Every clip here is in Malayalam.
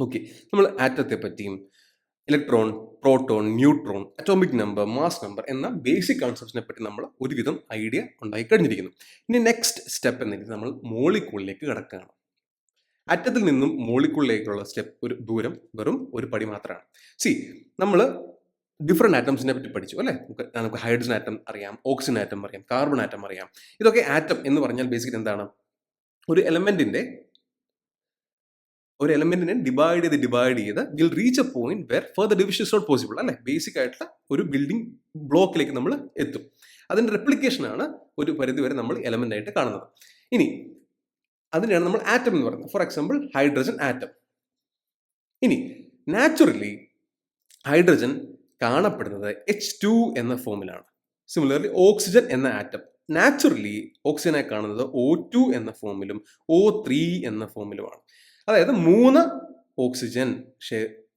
ഓക്കെ നമ്മൾ ആറ്റത്തെ പറ്റിയും electron proton neutron atomic number mass number എന്ന ബേസിക് കോൺസെപ്റ്റിനെ പറ്റി നമ്മൾ ഒരുവിധം ഐഡിയ ഉണ്ടായി കഴിഞ്ഞിരിക്കുന്നു. ഇനി നെക്സ്റ്റ് സ്റ്റെപ്പ് എന്നിട്ട് നമ്മൾ മോളിക്കൂളിലേക്ക് കിടക്കുകയാണ്. അറ്റത്തിൽ നിന്നും മോളിക്കൂളിലേക്കുള്ള സ്റ്റെപ്പ് ഒരു ദൂരം വെറും ഒരു പടി മാത്രമാണ്. സി നമ്മൾ ഡിഫറെന്റ് ആറ്റംസിനെ പറ്റി പഠിച്ചു അല്ലേ? നമുക്ക് നമുക്ക് ഹൈഡ്രജൻ ആറ്റം അറിയാം ഓക്സിജൻ ആറ്റം അറിയാം കാർബൺ ആറ്റം അറിയാം. ഇതൊക്കെ ആറ്റം എന്ന് പറഞ്ഞാൽ ബേസിക്കലി എന്താണ്? ഒരു എലമെന്റിന്റെ ഒരു എലമെന്റിനെ ഡിവൈഡ് ചെയ്ത് ഡിവൈഡ് ചെയ്ത് will reach a point where further division is not possible അല്ലേ? ബേസിക് ആയിട്ടുള്ള ഒരു ബിൽഡിംഗ് ബ്ലോക്കിലേക്ക് നമ്മൾ എത്തും. അതിന്റെ റെപ്ലിക്കേഷൻ ആണ് ഒരു പരിധി വരെ നമ്മൾ എലമെന്റ് ആയിട്ട് കാണുന്നത്. ഇനി അതിനെയാണ് നമ്മൾ ആറ്റം എന്ന് പറയുന്നത്. ഫോർ എക്സാമ്പിൾ ഹൈഡ്രജൻ ആറ്റം ഇനി നാച്ചുറലി ഹൈഡ്രജൻ കാണപ്പെടുന്നത് എച്ച് ടു എന്ന ഫോമിലാണ് സിമിലർലി ഓക്സിജൻ എന്ന ആറ്റം നാച്ചുറലി ഓക്സിജനെ കാണുന്നത് ഒ ടു എന്ന ഫോമിലും ഒ ത്രീ എന്ന ഫോമിലുമാണ് അതായത് മൂന്ന് ഓക്സിജൻ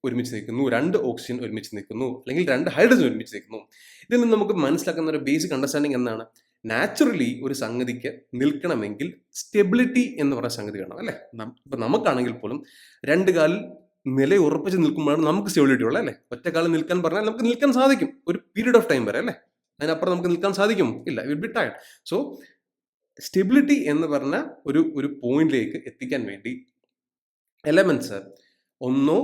ഒരുമിച്ച് നിൽക്കുന്നു രണ്ട് ഓക്സിജൻ ഒരുമിച്ച് നിൽക്കുന്നു അല്ലെങ്കിൽ രണ്ട് ഹൈഡ്രജൻ ഒരുമിച്ച് നിൽക്കുന്നു. ഇതിൽ നിന്ന് നമുക്ക് മനസ്സിലാക്കുന്ന ഒരു ബേസിക് അണ്ടർസ്റ്റാൻഡിങ് എന്താണ്? നാച്ചുറലി ഒരു സംഗതിക്ക് നിൽക്കണമെങ്കിൽ സ്റ്റെബിലിറ്റി എന്ന് പറയുന്ന സംഗതി വേണം അല്ലേ? ഇപ്പം നമുക്കാണെങ്കിൽ പോലും രണ്ട് കാലിൽ നില ഉറപ്പിച്ച് നിൽക്കുമ്പോഴാണ് നമുക്ക് സ്റ്റെബിലിറ്റി ഉള്ളത് അല്ലേ? ഒറ്റ കാലം നിൽക്കാൻ പറഞ്ഞാൽ നമുക്ക് നിൽക്കാൻ സാധിക്കും. ഒരു പീരീഡ് ഓഫ് ടൈം വരെ അല്ലേ? അതിനപ്പുറം നമുക്ക് നിൽക്കാൻ സാധിക്കും. ഇല്ല will be tired so stability എന്ന് പറഞ്ഞ ഒരു ഒരു പോയിന്റിലേക്ക് എത്തിക്കാൻ വേണ്ടി എലമെന്റ്സ് ഒന്നോ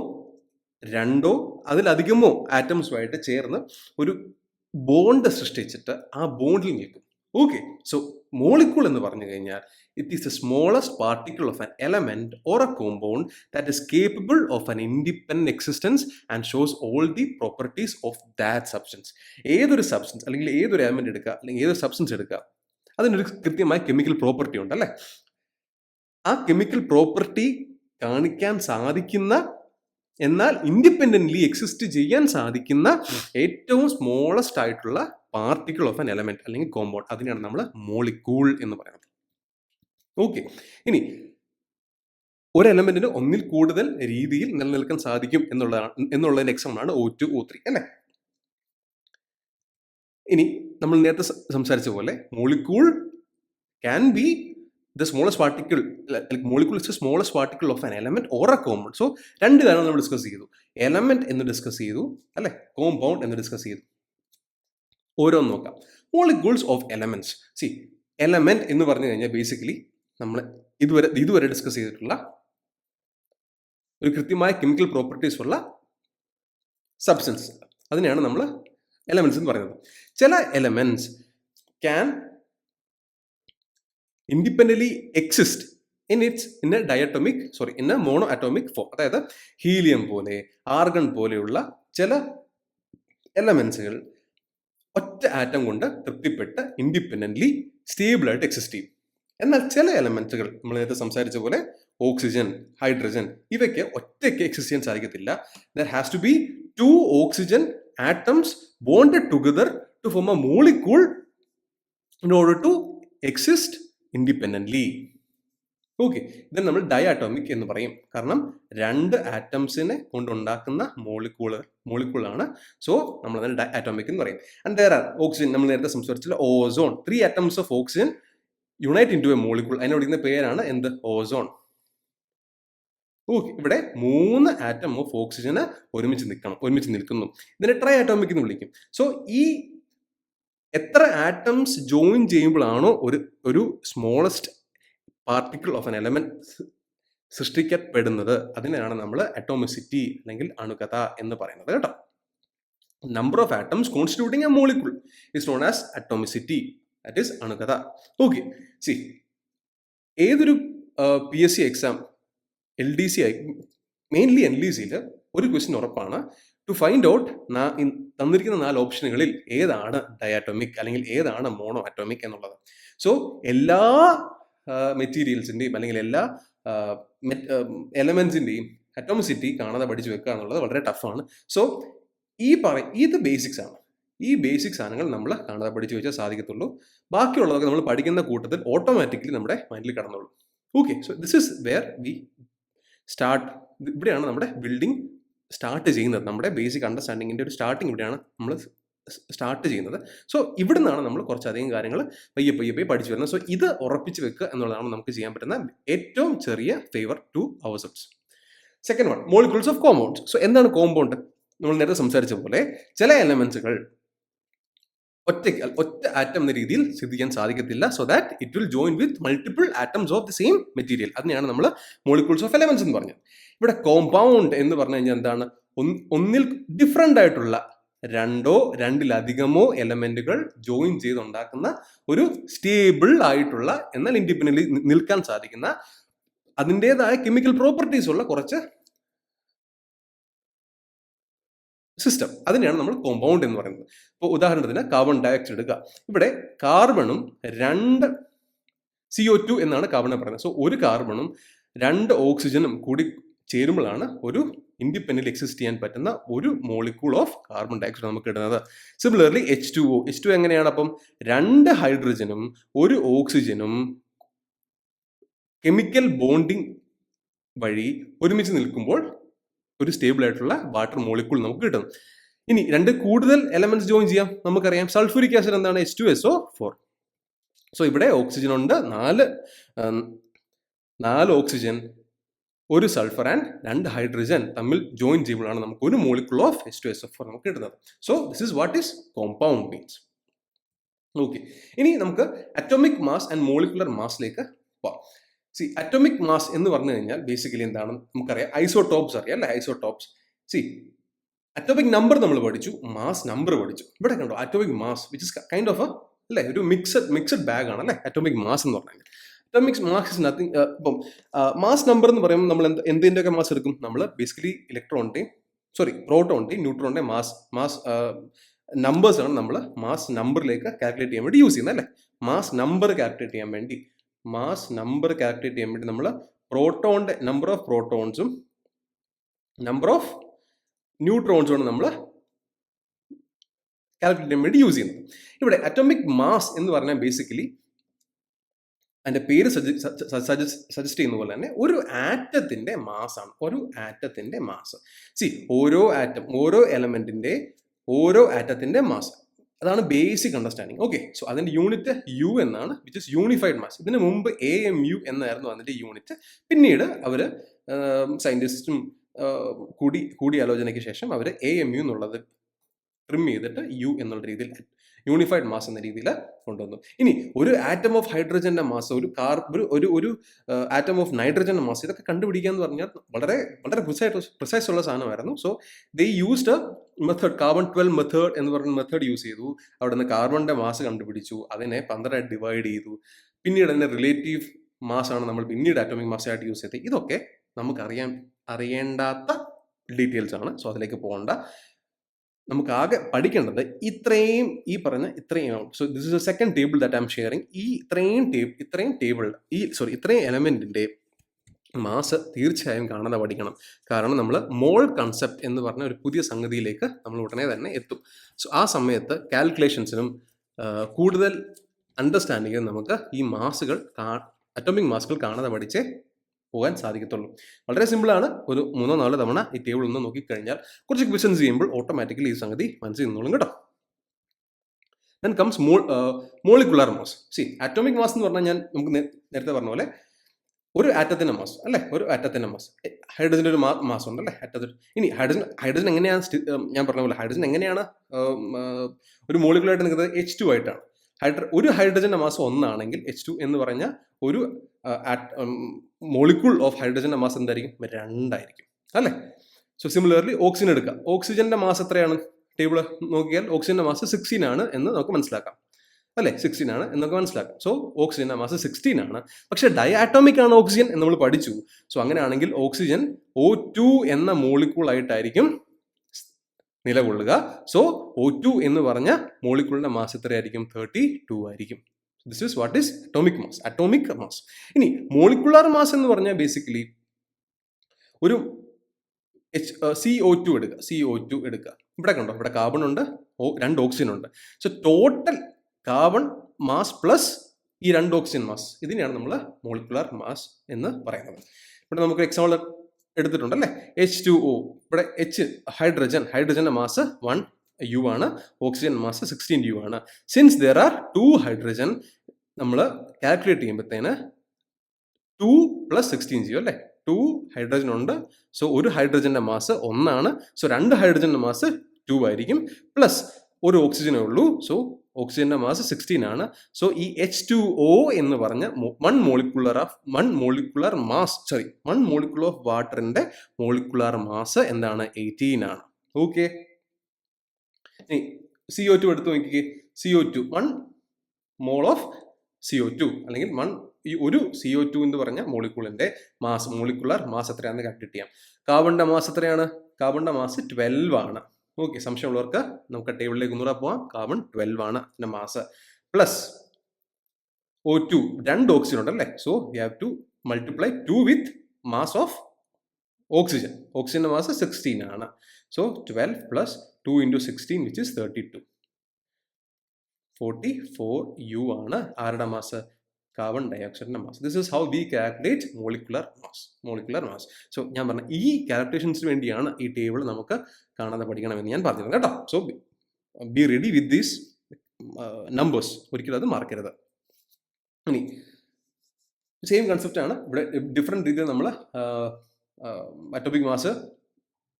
രണ്ടോ അതിലധികമോ ആറ്റംസുമായിട്ട് ചേർന്ന് ഒരു ബോണ്ട് സൃഷ്ടിച്ചിട്ട് ആ ബോണ്ടിൽ നിൽക്കും. ഓക്കെ സോ മോളിക്കൂൾ എന്ന് പറഞ്ഞു കഴിഞ്ഞാൽ it is the smallest particle of an element or a compound that is capable of an independent existence and shows all the properties of that substance ഏതൊരു സബ്സ്റ്റൻസ് അല്ലെങ്കിൽ ഏതൊരു എലമെന്റ് എടുക്കുക അല്ലെങ്കിൽ ഏതൊരു സബ്സ്റ്റൻസ് എടുക്കുക അതിനൊരു കൃത്യമായ കെമിക്കൽ പ്രോപ്പർട്ടി ഉണ്ട് അല്ലേ ആ കെമിക്കൽ പ്രോപ്പർട്ടി കാണിക്കാൻ സാധിക്കുന്ന എന്നാൽ ഇൻഡിപെൻഡന്റ്ലി എക്സിസ്റ്റ് ചെയ്യാൻ സാധിക്കുന്ന ഏറ്റവും സ്മോളസ്റ്റ് ആയിട്ടുള്ള പാർട്ടിക്കിൾ ഓഫ് ആൻ എലമെന്റ് അല്ലെങ്കിൽ കോമ്പൗണ്ട് അതിനെയാണ് നമ്മൾ മോളിക്കൂൾ എന്ന് പറയുന്നത്. ഓക്കെ ഇനി ഒരു എലമെന്റിന് ഒന്നിൽ കൂടുതൽ രീതിയിൽ നിലനിൽക്കാൻ സാധിക്കും എന്നുള്ളതാണ് എന്നുള്ളതിന്റെ എക്സാമ്പിൾ ആണ് ഒ ടു ഒ ത്രീ അല്ലേ? ഇനി നമ്മൾ നേരത്തെ സംസാരിച്ച പോലെ molecule can be the smallest particle molecule is the smallest particle of an element or a compound so രണ്ട് കാര്യങ്ങൾ നമ്മൾ ഡിസ്കസ് ചെയ്തു. എലമെന്റ് എന്ന് ഡിസ്കസ് ചെയ്തു അല്ലെ? കോമ്പൗണ്ട് എന്ന് ഡിസ്കസ് ചെയ്തു. ഓരോന്ന് നോക്കാം. Molecules of elements see element എന്ന് പറഞ്ഞു കഴിഞ്ഞാൽ ബേസിക്കലി നമ്മൾ ഇതുവരെ ഇതുവരെ ഡിസ്കസ് ചെയ്തിട്ടുള്ള ഒരു കൃത്യമായ കെമിക്കൽ പ്രോപ്പർട്ടീസ് ഉള്ള സബ്സ്റ്റൻസ് അതിനെയാണ് നമ്മൾ എലമെന്റ്സ് എന്ന് പറയുന്നത്. ചില elements can independently exist in its in a diatomic sorry in a monoatomic form അതായത് ഹീലിയം പോലെ ആർഗൺ പോലെയുള്ള ചില എലമെൻസുകൾ ഒറ്റ ആറ്റം കൊണ്ട് തൃപ്തിപ്പെട്ട് ഇൻഡിപെൻഡന്റ്ലി സ്റ്റേബിളായിട്ട് എക്സിസ്റ്റ് ചെയ്യും. എന്നാൽ ചില എലമെൻസുകൾ നമ്മൾ നേരത്തെ സംസാരിച്ച പോലെ ഓക്സിജൻ ഹൈഡ്രജൻ ഇവയ്ക്ക് ഒറ്റയ്ക്ക് എക്സിസ്റ്റ് ചെയ്യാൻ സാധിക്കത്തില്ല. There has to be two oxygen atoms bonded together to form a molecule in order to exist independently okay ഇത് നമ്മൾ ഡയാറ്റോമിക് എന്ന് പറയും. കാരണം രണ്ട് ആറ്റംസിനെ കൊണ്ടുണ്ടാക്കുന്ന മോളിക്കൂൾ മോളിക്കൂളാണ് സോ നമ്മൾ അതിന് ഡൈ ആറ്റോമിക് എന്ന് പറയും. ആൻഡ് ദർ ആർ ഓക്സിജൻ നമ്മൾ നേരത്തെ സംസാരിച്ചില്ല ozone three atoms of oxygen unite into a molecule അതിനെ വിളിക്കുന്ന പേരാണ് എന്ത്? ഓസോൺ ഓക്കെ ഇവിടെ മൂന്ന് ആറ്റം ഓഫ് ഓക്സിജന് ഒരുമിച്ച് നിൽക്കണം ഒരുമിച്ച് നിൽക്കുന്നു. ഇതിനെ ട്രൈ ആറ്റോമിക് എന്ന് വിളിക്കും. സോ ഈ എത്ര ആറ്റംസ് ജോയിൻ ചെയ്യുമ്പോഴാണോ ഒരു ഒരു smallest particle of an element സൃഷ്ടിക്കപ്പെടുന്നത്. അതിനെയാണ് നമ്മൾ അറ്റോമിസിറ്റി അല്ലെങ്കിൽ അണുകഥ എന്ന് പറയുന്നത് കേട്ടോ. Number of atoms constituting a molecule is known as atomicity that is അണുകഥ. Okay see ഏതൊരു P S C exam L D C ആയി മെയിൻലി എൽ ഡി സിയിൽ ഒരു ക്വസ്റ്റ്യൻ ഉറപ്പാണ്. ടു ഫൈൻഡ് ഔട്ട് തന്നിരിക്കുന്ന നാല് ഓപ്ഷനുകളിൽ ഏതാണ് ഡയാറ്റോമിക് അല്ലെങ്കിൽ ഏതാണ് മോണോ അറ്റോമിക് എന്നുള്ളത്. സോ എല്ലാ മെറ്റീരിയൽസിന്റെയും അല്ലെങ്കിൽ എല്ലാ എലമെൻസിന്റെയും അറ്റോമിസിറ്റി കാണാതെ പഠിച്ചു വെക്കുക എന്നുള്ളത് വളരെ ടഫാണ് സോ ഈ പറ ഇത് ബേസിക്സ് ആണ്. ഈ ബേസിക് സാധനങ്ങൾ നമ്മൾ കാണാതെ പഠിച്ചു വെച്ചാൽ സാധിക്കത്തുള്ളൂ. ബാക്കിയുള്ളതൊക്കെ നമ്മൾ പഠിക്കുന്ന കൂട്ടത്തിൽ ഓട്ടോമാറ്റിക്കലി നമ്മുടെ മൈൻഡിൽ കടന്നുള്ളൂ okay so this is where we start ഇവിടെയാണ് നമ്മുടെ ബിൽഡിംഗ് സ്റ്റാർട്ട് ചെയ്യുന്നത്. നമ്മുടെ ബേസിക് അണ്ടർസ്റ്റാൻഡിങ്ങിന്റെ ഒരു സ്റ്റാർട്ടിങ് ഇവിടെയാണ് നമ്മൾ സ്റ്റാർട്ട് ചെയ്യുന്നത്. സോ ഇവിടെ നിന്നാണ് നമ്മൾ കുറച്ചധികം കാര്യങ്ങൾ പയ്യെ പയ്യെ പയ്യെ പഠിച്ചു വരുന്നത്. സോ ഇത് ഉറപ്പിച്ച് വെക്കുക എന്നുള്ളതാണ് നമുക്ക് ചെയ്യാൻ പറ്റുന്ന ഏറ്റവും ചെറിയ ഫേവർ ടു അവർ സെപ്റ്റ്സ് second one molecules of compounds so എന്താണ് കോമ്പൗണ്ട് നമ്മൾ നേരത്തെ സംസാരിച്ച പോലെ ചില എലമെന്റ്സുകൾ ഒറ്റയ്ക്ക് ഒറ്റ ആറ്റം എന്ന രീതിയിൽ സ്ഥിതി ചെയ്യാൻ സാധിക്കത്തില്ല. So that it will join with multiple atoms of the same material അതിനെയാണ് നമ്മൾ മോളിക്യൂൾസ് ഓഫ് എലമെന്റ്സ് എന്ന് പറഞ്ഞത്. ഇവിടെ കോമ്പൗണ്ട് എന്ന് പറഞ്ഞു കഴിഞ്ഞാൽ എന്താണ്? ഒന്നിൽ ഡിഫറെന്റ് ആയിട്ടുള്ള രണ്ടോ രണ്ടിലധികമോ എലമെന്റുകൾ ജോയിൻ ചെയ്തുണ്ടാക്കുന്ന ഒരു സ്റ്റേബിൾ ആയിട്ടുള്ള എന്നാൽ ഇൻഡിപെൻഡന്റ് നിൽക്കാൻ സാധിക്കുന്ന അതിന്റെതായ കെമിക്കൽ പ്രോപ്പർട്ടീസ് ഉള്ള കുറച്ച് സിസ്റ്റം അതിനെയാണ് നമ്മൾ കോമ്പൗണ്ട് എന്ന് പറയുന്നത്. ഇപ്പോൾ ഉദാഹരണത്തിന് കാർബൺ ഡയോക്സൈഡ് എടുക്കുക ഇവിടെ കാർബണും രണ്ട് സി ഒ ടു എന്നാണ് കാർബണെ പറയുന്നത്. സോ ഒരു കാർബണും രണ്ട് ഓക്സിജനും കൂടി ചേരുമ്പോഴാണ് ഒരു ഇൻഡിപെൻഡന്റ് എക്സിസ്റ്റ് ചെയ്യാൻ പറ്റുന്ന ഒരു മോളിക്യൂൾ ഓഫ് കാർബൺ ഡയോക്സൈഡ് നമുക്ക് കിട്ടുന്നത്. Similarly H two O H two എങ്ങനെയാണ് അപ്പം? രണ്ട് ഹൈഡ്രജനും ഒരു ഓക്സിജനും കെമിക്കൽ ബോണ്ടിങ് വഴി ഒരുമിച്ച് നിൽക്കുമ്പോൾ ഒരു സ്റ്റേബിൾ ആയിട്ടുള്ള വാട്ടർ മോളിക്യൂൾ നമുക്ക് കിട്ടും. ഇനി രണ്ട് കൂടുതൽ എലമെന്റ്സ് ജോയിൻ ചെയ്യാം. നമുക്കറിയാം സൾഫ്യൂരിക് ആസിഡ് എന്താണ്? H two S O four so ഇവിടെ ഓക്സിജൻ ഉണ്ട്. നാല് നാല് ഓക്സിജൻ ഒരു സൾഫർ ആൻഡ് രണ്ട് ഹൈഡ്രജൻ തമ്മിൽ ജോയിൻ ചെയ്യുമ്പോഴാണ് നമുക്ക് ഒരു molecule of S two S F four നമുക്ക് കിട്ടുന്നത്. So this is what is compound means okay ഇനി നമുക്ക് അറ്റോമിക് മാസ് ആൻഡ് മോളിക്കുലർ മാസിലേക്ക് പോവാം സി അറ്റോമിക് മാസ് എന്ന് പറഞ്ഞു കഴിഞ്ഞാൽ ബേസിക്കലി എന്താണ്? നമുക്കറിയാം ഐസോടോപ്സ് അറിയാം അല്ലെ? ഐസോടോപ്സ് സി അറ്റോമിക് നമ്പർ നമ്മൾ പഠിച്ചു മാസ് നമ്പർ പഠിച്ചു. ഇവിടെ കണ്ടോ atomic mass which is kind of അല്ലേ ഒരു മിക്സഡ് മിക്സഡ് ബാഗ് ആണ് അല്ലേ? അറ്റോമിക് മാസ് എന്ന് പറഞ്ഞാൽ. അറ്റോമിക് മാസ് ഇസ് നത്തിങ് ഇപ്പം മാസ് നമ്പർ എന്ന് പറയുമ്പോൾ നമ്മൾ എന്ത് എന്തിന്റെയൊക്കെ മാസ് എടുക്കും? നമ്മൾ ബേസിക്കലി ഇലക്ട്രോണിന്റെയും സോറി പ്രോട്ടോണിന്റെയും ന്യൂട്രോണിന്റെയും മാസ് മാസ് നമ്പേഴ്സ് ആണ് നമ്മൾ മാസ് നമ്പറിലേക്ക് കാൽക്കുലേറ്റ് ചെയ്യാൻ വേണ്ടി യൂസ് ചെയ്യുന്നത് അല്ലേ? മാസ് നമ്പർ കാൽക്കുലേറ്റ് ചെയ്യാൻ വേണ്ടി. മാസ് നമ്പർ കാൽക്കുലേറ്റ് ചെയ്യാൻ വേണ്ടി നമ്മൾ പ്രോട്ടോണിന്റെ നമ്പർ ഓഫ് പ്രോട്ടോൺസും നമ്പർ ഓഫ് ന്യൂട്രോൺസുമാണ് നമ്മൾ കാൽക്കുലേറ്റ് ചെയ്യാൻ വേണ്ടി യൂസ് ചെയ്യുന്നത്. ഇവിടെ അറ്റോമിക് മാസ് എന്ന് പറഞ്ഞാൽ ബേസിക്കലി അതിന്റെ പേര് സജസ്റ്റ് ചെയ്യുന്ന പോലെ തന്നെ ഒരു ആറ്റത്തിന്റെ മാസാണ് ഒരു ആറ്റത്തിന്റെ മാസ് സി ഓരോ ആറ്റം ഓരോ എലമെന്റിന്റെ ഓരോ ആറ്റത്തിന്റെ മാസ് അതാണ് ബേസിക് അണ്ടർസ്റ്റാൻഡിങ് ഓക്കെ സോ അതിന്റെ യൂണിറ്റ് യു എന്നാണ് വിച്ച് ഇസ് യൂണിഫൈഡ് മാസ് ഇതിന് മുമ്പ് എ എം യു എന്നായിരുന്നു അതിന്റെ യൂണിറ്റ് പിന്നീട് അവർ സയന്റിസ്റ്റും കൂടി കൂടിയാലോചനയ്ക്ക് ശേഷം അവർ എ എം യു എന്നുള്ളത് ട്രിം ചെയ്തിട്ട് യു എന്നുള്ള രീതിയിൽ യൂണിഫൈഡ് മാസ് എന്ന രീതിയിൽ കൊണ്ടുവന്നു. ഇനി ഒരു ആറ്റം ഓഫ് ഹൈഡ്രജന്റെ മാസ് ഒരു കാർ ഒരു ഒരു ആറ്റം ഓഫ് നൈട്രജന്റെ മാസ് ഇതൊക്കെ കണ്ടുപിടിക്കുക എന്ന് പറഞ്ഞാൽ വളരെ വളരെ പ്രിസൈറ്റ് പ്രിസൈസ് ഉള്ള സാധനമായിരുന്നു. So they used method carbon twelve method എന്ന് പറഞ്ഞ മെത്തേഡ് യൂസ് ചെയ്തു. അവിടെ നിന്ന് കാർബണിന്റെ മാസ് കണ്ടുപിടിച്ചു. അതിനെ പന്ത്രണ്ടായിട്ട് ഡിവൈഡ് ചെയ്തു. പിന്നീട് അതിന്റെ റിലേറ്റീവ് മാസ് ആണ് നമ്മൾ പിന്നീട് ആറ്റോമിക് മാസ് ആയിട്ട് യൂസ് ചെയ്തത്. ഇതൊക്കെ നമുക്കറിയാൻ അറിയേണ്ടാത്ത ഡീറ്റെയിൽസ് ആണ്. സോ അതിലേക്ക് പോകണ്ട. നമുക്ക് ആകെ പഠിക്കേണ്ടത് ഇത്രയും ഈ പറഞ്ഞ ഇത്രയും so this is a second table that I'm sharing ഈ ഇത്രയും ടേബിൾ ഇത്രയും ടേബിൾ ഈ സോറി ഇത്രയും എലമെന്റിന്റെ മാസ് തീർച്ചയായും കാണാതെ പഠിക്കണം. കാരണം നമ്മൾ മോൾ കൺസെപ്റ്റ് എന്ന് പറഞ്ഞ ഒരു പുതിയ സംഗതിയിലേക്ക് നമ്മൾ ഉടനെ തന്നെ എത്തും. സോ ആ സമയത്ത് കാൽക്കുലേഷൻസിനും കൂടുതൽ അണ്ടർസ്റ്റാൻഡിങ്ങിനും നമുക്ക് ഈ മാസുകൾ അറ്റോമിക് മാസുകൾ കാണാതെ പഠിച്ചേ പോകാൻ സാധിക്കത്തുള്ളൂ. വളരെ സിമ്പിളാണ് ഒരു മൂന്നോ നാലോ തവണ ഈ ടേബിൾ ഒന്ന് നോക്കിക്കഴിഞ്ഞാൽ കുറച്ച് ക്വസ്റ്റൻസ് ചെയ്യുമ്പോൾ ഓട്ടോമാറ്റിക്കലി ഈ സംഗതി മനസ്സിൽ നിന്നോളും കേട്ടോ. Then comes mole molecular mass see atomic mass എന്ന് പറഞ്ഞാൽ ഞാൻ നമുക്ക് നേരത്തെ പറഞ്ഞ പോലെ ഒരു ആറ്റത്തിന്റെ മാസ് അല്ലേ? ഒരു ആറ്റത്തിന്റെ മാസ് ഹൈഡ്രജന്റെ ഒരു മാസം ഉണ്ട് അല്ലേ ആറ്റത്തിൽ ഇനി ഹൈഡ്രജൻ ഹൈഡ്രജൻ എങ്ങനെയാണ് ഞാൻ പറഞ്ഞ പോലെ ഹൈഡ്രജൻ എങ്ങനെയാണ് ഒരു മോളിക്കുലായിട്ട് നിൽക്കുന്നത്? എച്ച് ടു ആയിട്ടാണ്. ഹൈഡ്ര ഒരു ഹൈഡ്രജന്റെ മാസം ഒന്നാണെങ്കിൽ എച്ച് ടു എന്ന് പറഞ്ഞ ഒരു മോളിക്യൂൾ ഓഫ് ഹൈഡ്രജന്റെ മാസം എന്തായിരിക്കും? രണ്ടായിരിക്കും. അല്ലേ? സോ സിമിലർലി ഓക്സിജൻ എടുക്കുക ഓക്സിജന്റെ മാസ് എത്രയാണ്? ടേബിൾ നോക്കിയാൽ ഓക്സിജന്റെ മാസ് സിക്സ്റ്റീൻ ആണ് എന്ന് നമുക്ക് മനസ്സിലാക്കാം. അല്ലേ? സിക്സ്റ്റീൻ ആണ് എന്നൊക്കെ മനസ്സിലാക്കാം. സോ ഓക്സിജന്റെ മാസ് സിക്സ്റ്റീൻ ആണ്. പക്ഷേ ഡയാറ്റോമിക് ആണ് ഓക്സിജൻ എന്ന് നമ്മൾ പഠിച്ചു. സോ അങ്ങനെയാണെങ്കിൽ ഓക്സിജൻ ഒ ടു എന്ന മോളിക്യൂൾ ആയിട്ടായിരിക്കും നിലകൊള്ളുക. സോ ഒ ടു എന്ന് പറഞ്ഞ മോളിക്യൂളിന്റെ മാസ് എത്രയായിരിക്കും? തേർട്ടി ടു ആയിരിക്കും. This is what is atomic mass atomic mass ഇനി മോളിക്കുലാർ മാസ് എന്ന് പറഞ്ഞാൽ ബേസിക്കലി ഒരു എച്ച് സി ഒ ടു എടുക്കുക. സി ഒ ടു എടുക്കുക. ഇവിടെ കണ്ടോ? ഇവിടെ കാർബൺ ഉണ്ട്. ഓ രണ്ട് ഓക്സിജൻ ഉണ്ട്. So total carbon mass plus ഈ രണ്ട് ഓക്സിജൻ മാസ് ഇതിനെയാണ് നമ്മൾ മോളിക്കുലാർ മാസ് എന്ന് പറയുന്നത്. ഇവിടെ നമുക്ക് എക്സാമ്പിൾ എടുത്തിട്ടുണ്ട് അല്ലേ എച്ച് ടു ഒ ഇവിടെ എച്ച് ഹൈഡ്രജൻ ഹൈഡ്രജന്റെ മാസ് വൺ യു ആണ്. ഓക്സിജൻ മാസ് സിക്സ്റ്റീൻ യു ആണ്. Since there are two hydrogen നമ്മൾ കാൽക്കുലേറ്റ് ചെയ്യുമ്പോഴത്തേന് ടു പ്ലസ് സിക്സ്റ്റീൻ ജിയോ അല്ലേ? ടു ഹൈഡ്രജൻ ഉണ്ട്. സോ ഒരു ഹൈഡ്രജന്റെ മാസ് ഒന്നാണ്. സോ രണ്ട് ഹൈഡ്രജന്റെ മാസ് ടു ആയിരിക്കും. പ്ലസ് ഒരു ഓക്സിജനേ ഉള്ളൂ. സോ ഓക്സിജന്റെ മാസ് സിക്സ്റ്റീൻ ആണ്. സോ ഈ എച്ച് ടു ഒ എന്ന് പറഞ്ഞ one molecular of one molecular mass sorry one molecular of വാട്ടറിന്റെ molecular mass എന്താണ്? എയ്റ്റീൻ ആണ്. ഓക്കെ സി ഒ ടു എടുത്ത് നോക്കിക്കേ. C O two one mole of C O two അല്ലെങ്കിൽ വൺ ഈ ഒരു സി ഒ ടു എന്ന് പറഞ്ഞ മോളിക്കുളിന്റെ മാസ് മോളിക്കുലർ മാസ് എത്രയാണെന്ന് കണ്ടിട്ട് ചെയ്യാം. കാർബണിന്റെ മാസ് എത്രയാണ്? കാർബണിന്റെ മാസ് ട്വൽവ് ആണ്. ഓക്കെ സംശയമുള്ളവർക്ക് നമുക്ക് ടേബിളിലേക്ക് ഒന്നുകൂടെ പോവാം. കാർബൺ ട്വൽവ് ആണ് അതിന്റെ മാസ് പ്ലസ് ഒ ടു രണ്ട് ഓക്സിജൻ ഉണ്ട് അല്ലേ? So we have to multiply two with mass of oxygen ഓക്സിജന്റെ മാസ് സിക്സ്റ്റീൻ ആണ്. So twelve plus two into sixteen which is thirty two forty four U ആണ്. ആരുടെ mass carbon ഡയോക്സൈഡിന്റെ mass this is how we calculate molecular mass molecular mass so ഞാൻ പറഞ്ഞ ഈ കാൽക്കുലേഷൻസിന് വേണ്ടിയാണ് ഈ ടേബിൾ നമുക്ക് കാണാതെ പഠിക്കണമെന്ന് ഞാൻ പറഞ്ഞത് കേട്ടോ. So be ready with these numbers ഒരിക്കലും അത് മറക്കരുത്. ഇനി സെയിം കൺസെപ്റ്റ് ആണ്. ഇവിടെ ഡിഫറെന്റ് രീതിയിൽ നമ്മൾ അറ്റോമിക് മാസ്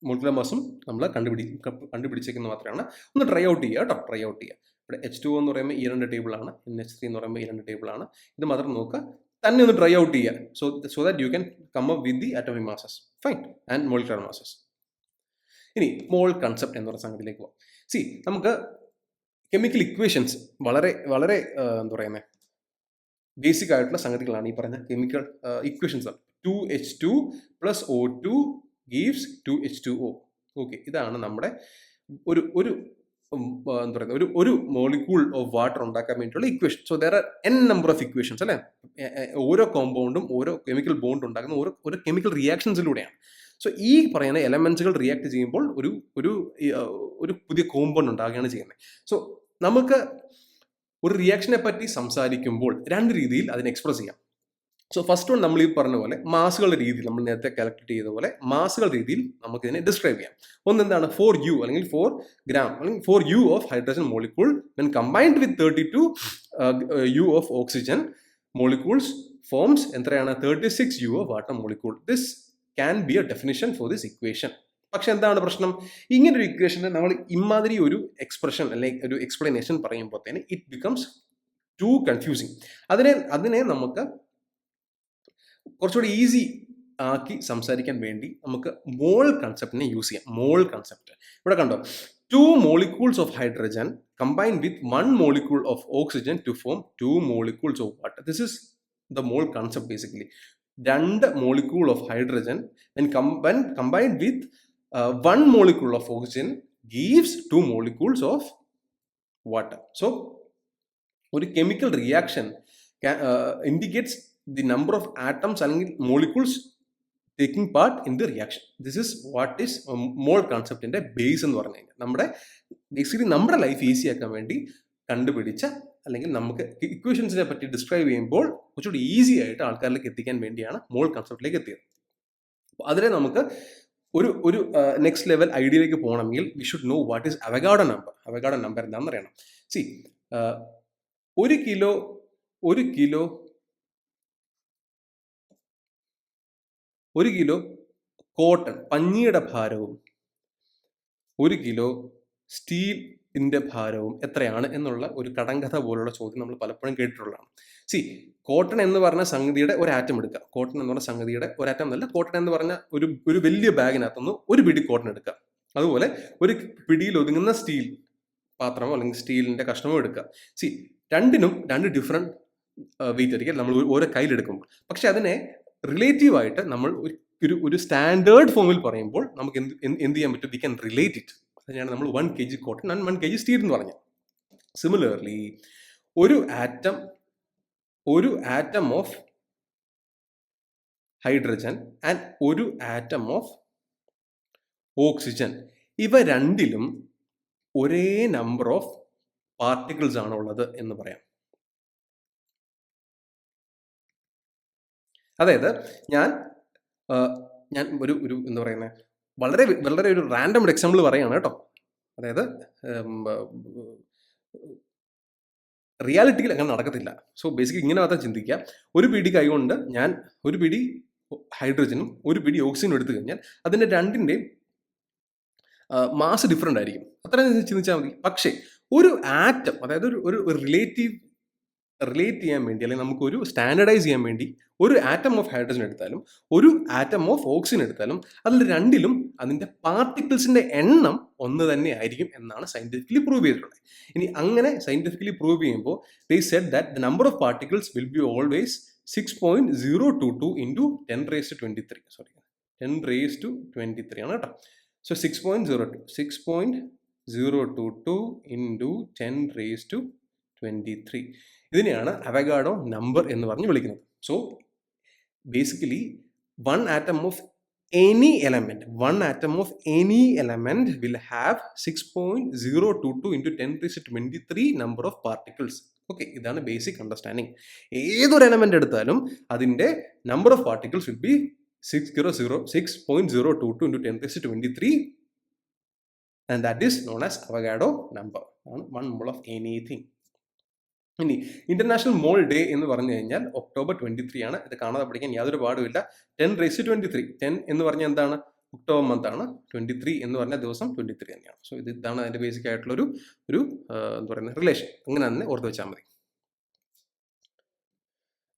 മോളിക്കുലർ മാസും നമ്മൾ കണ്ടുപിടി കണ്ടുപിടിച്ചേക്കുന്നത് മാത്രമാണ്. ഒന്ന് ട്രൈ ഔട്ട് ചെയ്യുക കേട്ടോ. ട്രൈ ഔട്ട് ചെയ്യുക. ഇവിടെ എച്ച് ടു എന്ന് പറയുമ്പോൾ ഈ രണ്ട് ടേബിളാണ് എൻ എച്ച് ത്രീ എന്ന് പറയുമ്പോൾ ഈ രണ്ട് ടേബിളാണ് ഇത് മാത്രം നോക്കുക. തന്നെ ഒന്ന് ഡ്രൈ ഔട്ട് ചെയ്യുക. So so that you can come up with the atomic masses fine and molecular masses ഇനി മോൾ കൺസെപ്റ്റ് എന്ന് പറയുന്ന സംഗതിയിലേക്ക് പോകാം സി നമുക്ക് കെമിക്കൽ ഇക്വേഷൻസ് വളരെ വളരെ എന്താ പറയുന്നത് ബേസിക് ആയിട്ടുള്ള സംഗതികളാണ് ഈ പറയുന്ന chemical equations two H two plus O two gives two H two O okay ഇതാണ് നമ്മുടെ ഒരു ഒരു എന്താ പറയുന്നത് ഒരു ഒരു മോളിക്യൂൾ ഓഫ് വാട്ടർ ഉണ്ടാക്കാൻ വേണ്ടിയിട്ടുള്ള equation so there are N number of equations അല്ലേ? ഓരോ കോമ്പൗണ്ടും ഓരോ കെമിക്കൽ ബോണ്ട് ഉണ്ടാക്കുന്ന ഓരോ ഓരോ കെമിക്കൽ റിയാക്ഷൻസിലൂടെയാണ് സോ ഈ പറയുന്ന എലമെൻസുകൾ റിയാക്ട് ചെയ്യുമ്പോൾ ഒരു ഒരു ഒരു പുതിയ കോമ്പൗണ്ട് ഉണ്ടാകുകയാണ് ചെയ്യുന്നത്. സോ നമുക്ക് ഒരു റിയാക്ഷനെ പറ്റി സംസാരിക്കുമ്പോൾ രണ്ട് രീതിയിൽ അതിനെ എക്സ്പ്രസ് ചെയ്യാം. സോ ഫസ്റ്റ് വൺ നമ്മൾ ഈ പറഞ്ഞ പോലെ മാസുകളുടെ രീതിയിൽ നമ്മൾ നേരത്തെ കാൽക്കുലേറ്റ് ചെയ്ത പോലെ മാസുകളുടെ രീതിയിൽ നമുക്ക് ഇതിനെ ഡിസ്ക്രൈബ് ചെയ്യാം. ഒന്ന് എന്താണ് ഫോർ യു അല്ലെങ്കിൽ ഫോർ ഗ്രാം അല്ലെങ്കിൽ four U of hydrogen molecule when combined with thirty two U of oxygen molecules forms എത്രയാണ്? Thirty six U of water molecule this can be a definition for this equation പക്ഷെ എന്താണ് പ്രശ്നം? ഇങ്ങനെ ഒരു ഇക്വേഷനെ നമ്മൾ ഇമാതിരി ഒരു എക്സ്പ്രഷൻ അല്ലെങ്കിൽ ഒരു എക്സ്പ്ലനേഷൻ പറയുമ്പോഴത്തേന് ഇറ്റ് ബിക്കംസ് ടു കൺഫ്യൂസിങ് അതിനെ അതിനെ നമുക്ക് കുറച്ചുകൂടി ഈസി ആക്കി സംസാരിക്കാൻ വേണ്ടി നമുക്ക് മോൾ കൺസെപ്റ്റിനെ യൂസ് ചെയ്യാം. മോൾ കൺസെപ്റ്റ് ഇവിടെ കണ്ടോ? Two molecules of hydrogen combine with one molecule of oxygen to form two molecules of water this is the mole concept basically രണ്ട് molecule of hydrogen when combined with one molecule of oxygen gives two molecules of water so ഒരു chemical reaction indicates the number of atoms അല്ലെങ്കിൽ molecules taking part in the reaction this is what is mole കൺസെപ്റ്റിന്റെ base എന്ന് പറഞ്ഞു കഴിഞ്ഞാൽ നമ്മുടെ ബേസിക്കലി നമ്മുടെ ലൈഫ് ഈസി ആക്കാൻ വേണ്ടി കണ്ടുപിടിച്ച അല്ലെങ്കിൽ നമുക്ക് ഇക്വേഷൻസിനെ പറ്റി ഡിസ്ക്രൈബ് ചെയ്യുമ്പോൾ കുറച്ചുകൂടി ഈസി ആയിട്ട് ആൾക്കാരിലേക്ക് എത്തിക്കാൻ വേണ്ടിയാണ് മോൾ കൺസെപ്റ്റിലേക്ക് എത്തിയത്. അപ്പോൾ അതിനെ നമുക്ക് ഒരു ഒരു നെക്സ്റ്റ് ലെവൽ ഐഡിയയിലേക്ക് പോകണമെങ്കിൽ we should know what is Avogadro number Avogadro number എന്താണെന്ന് അറിയണം. സി ഒരു കിലോ ഒരു കിലോ ഒരു കിലോ കോട്ടൺ പഞ്ഞിയുടെ ഭാരവും ഒരു കിലോ സ്റ്റീലിന്റെ ഭാരവും എത്രയാണ് എന്നുള്ള ഒരു കടങ്കഥ പോലുള്ള ചോദ്യം നമ്മൾ പലപ്പോഴും കേട്ടിട്ടുള്ളതാണ്. സി കോട്ടൺ എന്ന് പറഞ്ഞ സംഗതിയുടെ ഒരു ആറ്റം എടുക്കുക. കോട്ടൺ എന്ന് പറഞ്ഞ സംഗതിയുടെ ഒരു ആറ്റം എന്നല്ല കോട്ടൺ എന്ന് പറഞ്ഞ ഒരു ഒരു വലിയ ബാഗിനകത്തുനിന്ന് ഒരു പിടി കോട്ടൺ എടുക്കുക. അതുപോലെ ഒരു പിടിയിൽ ഒതുങ്ങുന്ന സ്റ്റീൽ പാത്രമോ അല്ലെങ്കിൽ സ്റ്റീലിന്റെ കഷ്ണമോ എടുക്കുക. സി രണ്ടിനും രണ്ട് ഡിഫറെന്റ് വെയിറ്റ് ആയിരിക്കും. നമ്മൾ ഓരോ കയ്യിലെടുക്കുമ്പോൾ. പക്ഷെ അതിനെ റിലേറ്റീവ് ആയിട്ട് നമ്മൾ ഒരു ഒരു സ്റ്റാൻഡേർഡ് ഫോമിൽ പറയുമ്പോൾ നമുക്ക് എന്ത് എന്ത് ചെയ്യാൻ പറ്റും? വി ക്യാൻ റിലേറ്റ് ഇറ്റ് അതിനാണ് നമ്മൾ one K G cotton and one K G steel എന്ന് പറഞ്ഞത്. സിമിലർലി ഒരു ആറ്റം ഒരു ആറ്റം ഓഫ് ഹൈഡ്രജൻ ആൻഡ് ഒരു ആറ്റം ഓഫ് ഓക്സിജൻ ഇവ രണ്ടിലും ഒരേ നമ്പർ ഓഫ് പാർട്ടിക്കിൾസ് ആണുള്ളത് എന്ന് പറയാം. അതായത് ഞാൻ ഞാൻ ഒരു ഒരു എന്താ പറയുന്നത് വളരെ വളരെ ഒരു റാൻഡം എക്സാമ്പിൾ പറയുകയാണ് കേട്ടോ. അതായത് റിയാലിറ്റിയിൽ അങ്ങനെ നടക്കത്തില്ല. സോ ബേസിക്കലി ഇങ്ങനെ മാത്രം ചിന്തിക്കുക. ഒരു പിടി കൈകൊണ്ട് ഞാൻ ഒരു പിടി ഹൈഡ്രജനും ഒരു പിടി ഓക്സിജനും എടുത്തു കഴിഞ്ഞാൽ അതിന്റെ രണ്ടിന്റെയും മാസ് ഡിഫറെന്റ് ആയിരിക്കും. അത്രയും ചിന്തിച്ചാൽ മതി. പക്ഷേ ഒരു ആറ്റം അതായത് ഒരു ഒരു റിലേറ്റീവ് റിലേറ്റ് ചെയ്യാൻ വേണ്ടി അല്ലെങ്കിൽ നമുക്കൊരു സ്റ്റാൻഡർഡൈസ് ചെയ്യാൻ വേണ്ടി ഒരു ആറ്റം ഓഫ് ഹൈഡ്രജൻ എടുത്താലും ഒരു ആറ്റം ഓഫ് ഓക്സിജൻ എടുത്താലും അതിൽ രണ്ടിലും അതിന്റെ പാർട്ടിക്കിൾസിന്റെ എണ്ണം ഒന്ന് തന്നെ ആയിരിക്കും എന്നാണ് സയന്റിഫിക്കലി പ്രൂവ് ചെയ്തിട്ടുള്ളത്. ഇനി അങ്ങനെ സയന്റിഫിക്കലി പ്രൂവ് ചെയ്യുമ്പോൾ they said that the number of particles will be always six point zero two two into ten raise to twenty three sorry ten raise to twenty three ആണ് കേട്ടോ. So six point zero two six point zero two two into ten raise to twenty three ഇതിനെയാണ് അവഗാഡോ നമ്പർ എന്ന് പറഞ്ഞ് വിളിക്കുന്നത്. So basically one atom of any element one atom of any element will have six point zero two two into ten raise twenty three number of particles okay ഇതാണ് ബേസിക് അണ്ടർസ്റ്റാൻഡിങ് ഏതൊരു എലമെന്റ് എടുത്താലും അതിന്റെ number of particles will be six zero zero six point zero two two into ten raise twenty three and that is known as Avogadro number ആണ് വൺ മോൾ ഓഫ് എനിത്തിങ് ഇനി ഇന്റർനാഷണൽ മോൾ ഡേ എന്ന് പറഞ്ഞു കഴിഞ്ഞാൽ ഒക്ടോബർ ട്വന്റി ത്രീ ആണ്. ഇത് കാണാതെ പഠിക്കാൻ യാതൊരു പാടുമില്ല. Ten raise twenty three ten എന്ന് പറഞ്ഞാൽ എന്താണ്? ഒക്ടോബർ മന്ത് ആണ്. ട്വന്റി ത്രീ എന്ന് പറഞ്ഞ ദിവസം ട്വന്റി ത്രീ തന്നെയാണ്. സോ ഇത് ഇതാണ് അതിന്റെ ബേസിക് ആയിട്ടുള്ള ഒരു ഒരു എന്താ പറയുന്നത് റിലേഷൻ അങ്ങനെ തന്നെ ഓർത്ത് വെച്ചാൽ മതി.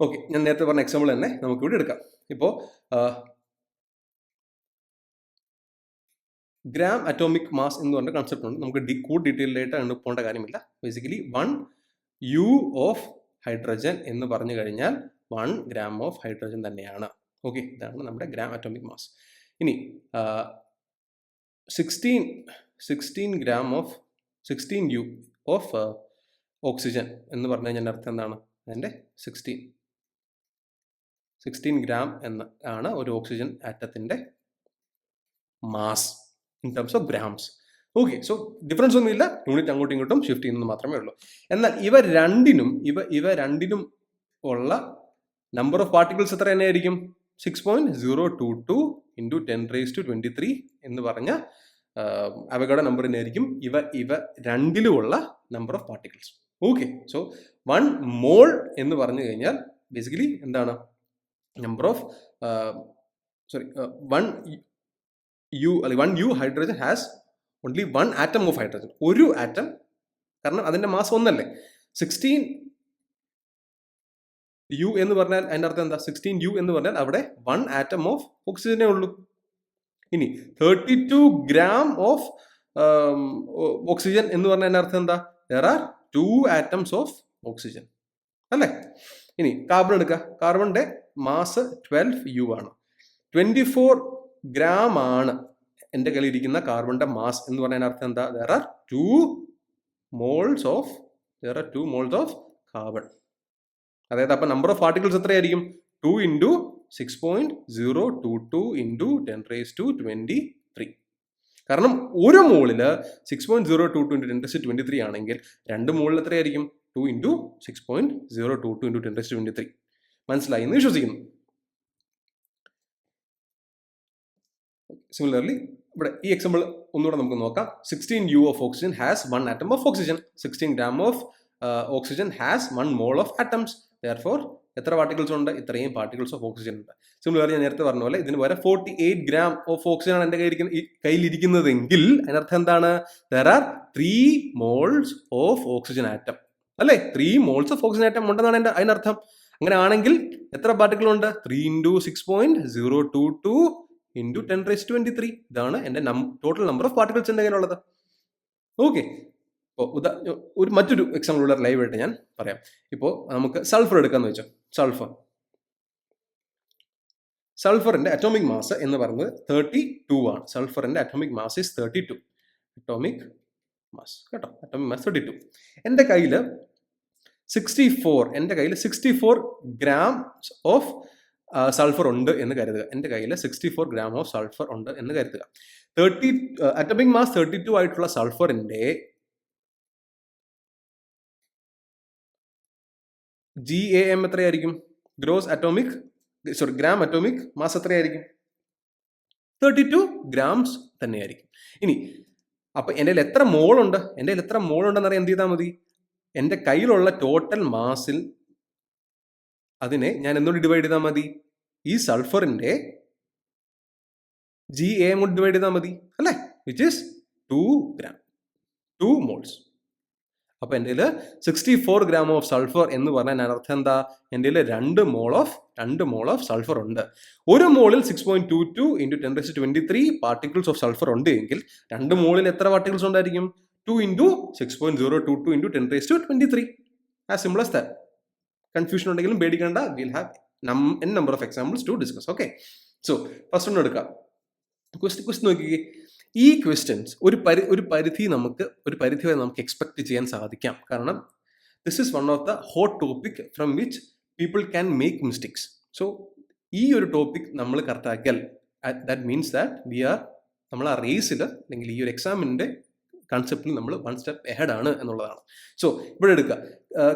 ഓക്കെ ഞാൻ നേരത്തെ പറഞ്ഞ എക്സാമ്പിൾ തന്നെ നമുക്ക് ഇവിടെ എടുക്കാം ഇപ്പോൾ ഗ്രാം അറ്റോമിക് മാസ് എന്ന് പറഞ്ഞ കൺസെപ്റ്റ് ഉണ്ട്. നമുക്ക് കൂടുതൽ അങ്ങോട്ട് ആയിട്ട് പോകേണ്ട കാര്യമില്ല. Basically one u of hydrogen എന്ന് പറഞ്ഞു കഴിഞ്ഞാൽ വൺ ഗ്രാം ഓഫ് ഹൈഡ്രജൻ തന്നെയാണ്. ഓക്കെ ഇതാണ് നമ്മുടെ ഗ്രാം അറ്റോമിക് മാസ് ഇനി sixteen sixteen gram of sixteen u of oxygen എന്ന് പറഞ്ഞു കഴിഞ്ഞാൽ അർത്ഥം എന്താണ്? അതിന്റെ സിക്സ്റ്റീൻ സിക്സ്റ്റീൻ ഗ്രാം എന്ന ആണ് ഒരു oxygen ആറ്റത്തിന്റെ mass in terms of grams okay so difference ഒന്നുമില്ല. യൂണിറ്റ് അങ്ങോട്ടും ഇങ്ങോട്ടും ഷിഫ്റ്റ് ചെയ്യുന്നത് മാത്രമേ ഉള്ളൂ. എന്നാൽ ഇവ രണ്ടിനും ഇവ ഇവ രണ്ടിനും ഉള്ള നമ്പർ ഓഫ് പാർട്ടിക്കിൾസ് എത്ര തന്നെയായിരിക്കും? Six point zero two two into ten raise two twenty three എന്ന് പറഞ്ഞ അവകട നമ്പർ തന്നെയായിരിക്കും ഇവ ഇവ രണ്ടിലുമുള്ള number of particles okay so one mole എന്ന് പറഞ്ഞു കഴിഞ്ഞാൽ ബേസിക്കലി എന്താണ്? Number of sorry one u അല്ലെങ്കിൽ one u hydrogen has only one atom of hydrogen ഒരു ആറ്റം കാരണം അതിന്റെ മാസം ഒന്നല്ലേ? സിക്സ്റ്റീൻ യു എന്ന് പറഞ്ഞാൽ അതിന്റെ അർത്ഥം എന്താ? സിക്സ്റ്റീൻ യു എന്ന് പറഞ്ഞാൽ അവിടെ വൺ ആറ്റം ഓഫ് ഓക്സിജനേ ഉള്ളൂ. ഇനി thirty two gram of oxygen എന്ന് പറഞ്ഞാൽ അതിന്റെ അർത്ഥം എന്താ? There are two atoms of oxygen അല്ലേ? ഇനി കാർബൺ എടുക്കുക. കാർബണിന്റെ മാസ് ട്വൽവ് യു ആണ്. ട്വന്റി ഫോർ ഗ്രാം ആണ്. എന്റെ കയ്യിൽ ഇരിക്കുന്ന കാർബണിന്റെ മാസ് എന്ന് പറഞ്ഞാൽ അർത്ഥം എന്താ? There are two moles of there are two moles of carbon അതായത് അപ്പം നമ്പർ ഓഫ് പാർട്ടിക്കിൾസ് എത്രയായിരിക്കും? Two into six point zero two two into ten raise two twenty three കാരണം ഒരു മോളിൽ six point zero two two into ten raise twenty three ആണെങ്കിൽ രണ്ട് മോളിൽ എത്രയായിരിക്കും? Two into six point zero two two into ten raise twenty three മനസ്സിലായി? എന്ന് വിശ്വസിക്കുന്നു. സിമിലർലി ഇവിടെ ഈ എക്സാമ്പിൾ ഒന്നുകൂടെ നമുക്ക് നോക്കാം. Sixteen u of oxygen has one atom of oxygen sixteen gram of oxygen has one mole of atoms therefore എത്ര പാർട്ടിക്കിൾസ് ഉണ്ട്? ഇത്രയും പാർട്ടിക്കിൾസ് ഓഫ് ഓക്സിജൻ ഉണ്ട്. സിമിലർ ഞാൻ നേരത്തെ പറഞ്ഞ പോലെ ഇതിന് വരെ forty eight gram of oxygen ആണ് എന്റെ കയ്യിൽ കയ്യിലിരിക്കുന്നതെങ്കിൽ അതിനർത്ഥം എന്താണ്? There are three moles of oxygen atom അല്ലേ? Three moles of oxygen atom ഉണ്ടെന്നാണ് എന്റെ അതിനർത്ഥം. അങ്ങനെ ആണെങ്കിൽ എത്ര പാർട്ടിക്കിൾ ഉണ്ട്? Three into six point zero two two into ten raise twenty three ഇതാണ് എന്റെ ടോട്ടൽ നമ്പർ ഓഫ് പാർട്ടിക്കിൾസ് എന്റെ കയ്യിലുള്ളത്. ഓക്കെ ഇപ്പോൾ ഉദാ ഒരു മറ്റൊരു എക്സാമ്പിൾ ഉള്ള ലൈവ് ആയിട്ട് ഞാൻ പറയാം. ഇപ്പോൾ നമുക്ക് സൾഫർ എടുക്കാമെന്ന് വെച്ചോ. സൾഫർ സൾഫറിന്റെ അറ്റോമിക് മാസ് എന്ന് പറയുന്നത് തേർട്ടി ടു ആണ്. സൾഫറിന്റെ atomic mass is thirty two atomic mass കേട്ടോ? അറ്റോമിക് മാസ് തേർട്ടി ടു എന്റെ കയ്യിൽ സിക്സ്റ്റി ഫോർ എന്റെ കയ്യിൽ sixty four gram of sulphur ഉണ്ട് എന്ന് കരുതുക. എന്റെ കയ്യിൽ sixty four gram of sulphur ഉണ്ട് എന്ന് കരുതുക. Thirty atomic mass thirty two ആയിട്ടുള്ള സൾഫറിന്റെ ജി എ എം എത്രയായിരിക്കും? Gross atomic sorry gram atomic mass എത്രയായിരിക്കും? തേർട്ടി ടു ഗ്രാംസ് തന്നെയായിരിക്കും. ഇനി അപ്പൊ എന്റെ എത്ര മോളുണ്ട്? എന്റെ എത്ര മോളുണ്ടെന്ന് അറിയാൻ എന്ത് ചെയ്താൽ മതി? എന്റെ കയ്യിലുള്ള ടോട്ടൽ മാസിൽ അതിനെ ഞാൻ എന്തുകൊണ്ട് ഡിവൈഡ് ചെയ്താൽ മതി? ഈ സൾഫറിന്റെ ജി എ കൊണ്ട് ഡിവൈഡ് ചെയ്താൽ മതി അല്ലേ? Which is two gram two moles അപ്പോൾ എന്റെ sixty four gram of sulphur എന്ന് പറഞ്ഞാൽ ഞാൻ അർത്ഥം എന്താ? എന്റെ രണ്ട് മോൾ ഓഫ് രണ്ട് മോൾ ഓഫ് സൾഫർ ഉണ്ട്. ഒരു മോളിൽ six point two two into ten raise twenty three particles of sulphur ഉണ്ട് എങ്കിൽ രണ്ട് മോളിൽ എത്ര പാർട്ടിക്കിൾസ് ഉണ്ടായിരിക്കും? Two into six point zero two two into ten raise two twenty three as simple as that. Confusion ഉണ്ടെങ്കിലും പേടിക്കേണ്ട. Will have n number of examples to discuss okay so first ഒന്ന് എടുക്കാം. ക്വസ്റ്റ് ക്വസ്റ്റ് നോക്കിക്കേ. ഈ ക്വസ്റ്റ്യൻസ് ഒരു പരി ഒരു പരിധി നമുക്ക് ഒരു പരിധി വരെ നമുക്ക് എക്സ്പെക്ട് ചെയ്യാൻ സാധിക്കാം. കാരണം this is one of the hot topic from which people can make mistakes so ഈ ഒരു ടോപ്പിക് നമ്മൾ കറക്റ്റാക്കിയാൽ that means that we are നമ്മൾ ആ റേസിൽ അല്ലെങ്കിൽ ഈ ഒരു എക്സാമിന്റെ കൺസെപ്റ്റിൽ നമ്മൾ വൺ സ്റ്റെപ്പ് എഹഡ് ആണ് എന്നുള്ളതാണ്. സോ ഇവിടെ എടുക്കുക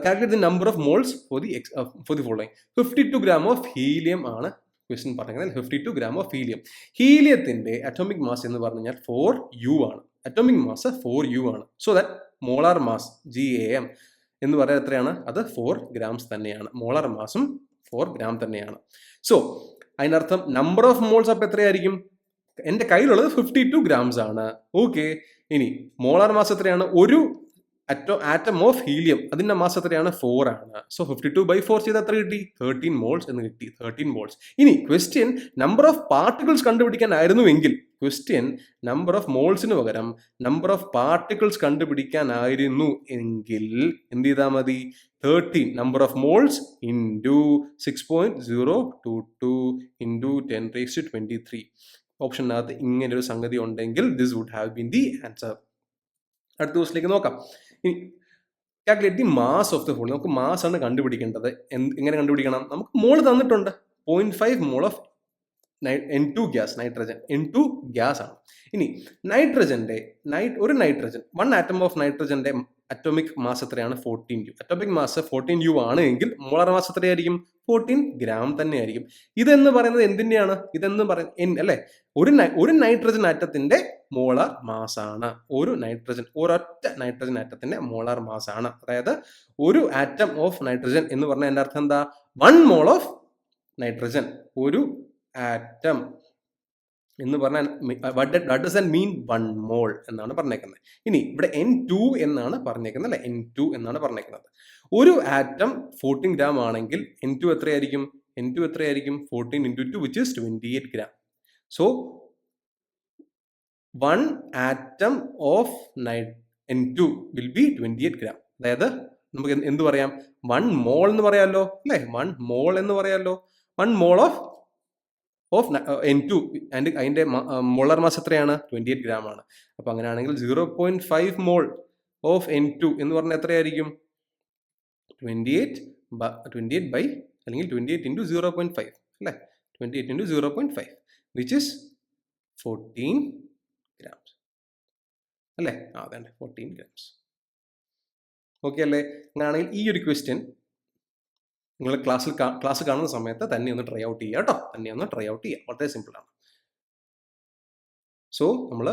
calculate the number of moles for the X for the following fifty two gram of helium ആണ് ക്വസ്റ്റ്യൻ പറഞ്ഞത് fifty two gram of helium ഹീലിയത്തിന്റെ atomic mass എന്ന് പറഞ്ഞു കഴിഞ്ഞാൽ ഫോർ യു ആണ്. അറ്റോമിക് മാസ് ഫോർ യു ആണ്. So that molar mass G A M എന്ന് പറയാൻ എത്രയാണ്? അത് ഫോർ ഗ്രാംസ് തന്നെയാണ്. മോളാർ മാസും ഫോർ ഗ്രാം തന്നെയാണ്. സോ അതിനർത്ഥം നമ്പർ ഓഫ് മോൾസ് അപ്പോൾ എത്രയായിരിക്കും? എന്റെ കയ്യിലുള്ളത് ഫിഫ്റ്റി ടു ഗ്രാംസ് ആണ്. ഓക്കെ ഇനി മോളാർ മാസ് എത്രയാണ് ഒരു അറ്റോ ആറ്റം ഓഫ് ഹീലിയം അതിന്റെ മാസ് എത്രയാണ് ഫോർ ആണ്. So fifty two by four ചെയ്ത് എത്ര കിട്ടി? തേർട്ടീൻ മോൾസ് എന്ന് കിട്ടി. തേർട്ടീൻ മോൾസ് ഇനി ക്വസ്റ്റ്യൻ നമ്പർ ഓഫ് പാർട്ടിക്കിൾസ് കണ്ടുപിടിക്കാനായിരുന്നുവെങ്കിൽ ക്വസ്റ്റ്യൻ നമ്പർ ഓഫ് മോൾസിന് പകരം നമ്പർ ഓഫ് പാർട്ടിക്കിൾസ് കണ്ടുപിടിക്കാനായിരുന്നു എങ്കിൽ എന്ത് ചെയ്താൽ മതി? Thirteen number of moles into six point zero two two into ten raise two twenty three ഓപ്ഷനകത്ത് ഇങ്ങനെ ഒരു സംഗതി ഉണ്ടെങ്കിൽ this would have been the answer അടുത്ത ദിവസത്തിലേക്ക് നോക്കാം. ഇനി calculate the mass of the fall നമുക്ക് മാസ് ആണ് കണ്ടുപിടിക്കേണ്ടത്. എങ്ങനെ കണ്ടുപിടിക്കണം? നമുക്ക് മോൾ തന്നിട്ടുണ്ട്. Point five mole of N two gas nitrogen N two gas ആണ്. ഇനി നൈട്രജന്റെ നൈറ്റ് ഒരു നൈട്രജൻ വൺ ആറ്റം ഓഫ് നൈട്രജന്റെ അറ്റോമിക് മാസ് എത്രയാണ്? Fourteen u atomic mass fourteen u ആണ് എങ്കിൽ മോളർ മാസ് എത്രയായിരിക്കും? ഫോർട്ടീൻ ഗ്രാം തന്നെയായിരിക്കും. ഇതെന്ന് പറയുന്നത് എന്തിന്റെയാണ് ഇതെന്ന് പറയുന്നത് അല്ലേ? ഒരു ഒരു നൈട്രജൻ ആറ്റത്തിന്റെ മോളാർ മാസ് ആണ്. ഒരു നൈട്രജൻ ഒരൊറ്റ നൈട്രജൻ ആറ്റത്തിന്റെ മോളാർ മാസ് ആണ്. അതായത് ഒരു ആറ്റം ഓഫ് നൈട്രജൻ എന്ന് പറഞ്ഞാൽ എന്റെ അർത്ഥം എന്താ? വൺ മോൾ ഓഫ് നൈട്രജൻ ഒരു ആറ്റം എന്ന് പറഞ്ഞാൽ does and mean one mole എന്നാണ് പറഞ്ഞേക്കുന്നത്. ഇനി ഇവിടെ എൻ ടു എന്നാണ് പറഞ്ഞേക്കുന്നത് അല്ലെ? എൻ ടു എന്നാണ് പറഞ്ഞേക്കുന്നത്. ഒരു ആറ്റം ഫോർട്ടീൻ ഗ്രാം ആണെങ്കിൽ എൻ ടു എത്രയായിരിക്കും? എൻ ടു എത്രയായിരിക്കും? Fourteen into two which is twenty eight gram so one atom of നൈ N two will be twenty eight gram അതായത് നമുക്ക് എന്ത് പറയാം? വൺ മോൾ എന്ന് പറയാമല്ലോ അല്ലേ? വൺ മോൾ എന്ന് പറയാമല്ലോ one mole of of N two and അതിന്റെ മോളർ മാസ് എത്രയാണ്? ട്വന്റി എയ്റ്റ് ഗ്രാം ആണ്. അപ്പോൾ അങ്ങനെയാണെങ്കിൽ zero point five mole of N two എന്ന് പറഞ്ഞാൽ എത്രയായിരിക്കും? Twenty eight twenty eight by അല്ലെങ്കിൽ twenty eight into zero point five അല്ലേ? Twenty eight into zero point five which is fourteen grams അല്ലേ? ആ അതെ ഫോർട്ടീൻ ഗ്രാംസ് ഓക്കെ അല്ലേ? അങ്ങനെയാണെങ്കിൽ ഈ ഒരു ക്വസ്റ്റ്യൻ നിങ്ങൾ ക്ലാസ്സിൽ ക്ലാസ് കാണുന്ന സമയത്ത് തന്നെ ഒന്ന് ട്രൈ ഔട്ട് ചെയ്യുക കേട്ടോ. തന്നെ ഒന്ന് ട്രൈ ഔട്ട് ചെയ്യുക. വളരെ സിമ്പിളാണ് സോ നമ്മൾ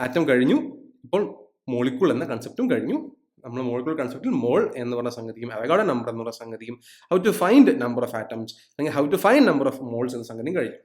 ആറ്റം കഴിഞ്ഞു. ഇപ്പോൾ മോളിക്കൂൾ എന്ന കൺസെപ്റ്റും കഴിഞ്ഞു. നമ്മൾ മോളിക്കൂൾ കൺസെപ്റ്റിൽ മോൾ എന്ന് പറഞ്ഞ സംഗതിയും അവഗാഡ നമ്പർ എന്ന് പറഞ്ഞ സംഗതിയും how to find number of atoms അല്ലെങ്കിൽ how to find number of moles എന്ന സംഗതിയും കഴിഞ്ഞു.